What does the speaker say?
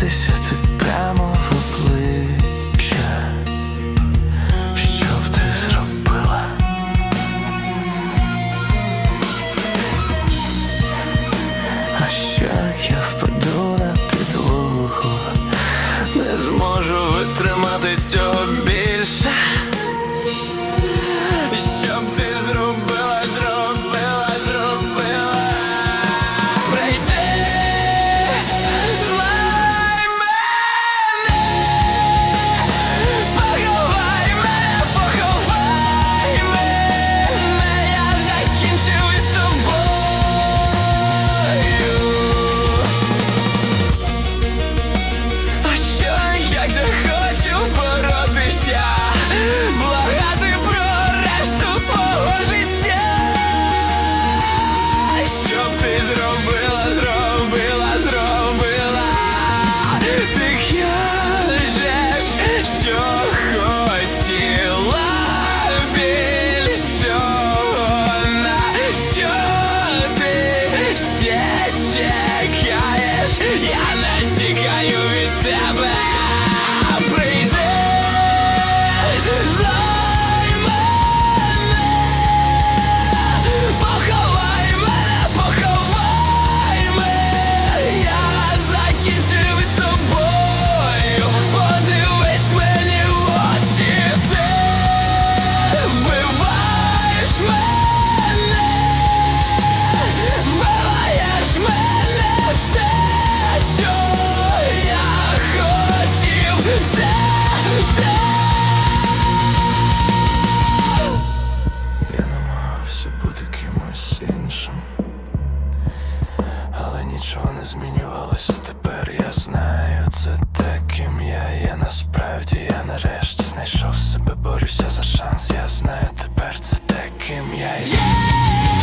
подивитися ти прямо в обличчя, що б ти зробила? А як я впаду нічого не змінювалося, тепер я знаю це те, ким я є. Насправді я нарешті знайшов себе, борюся за шанс, я знаю тепер це те, ким я є.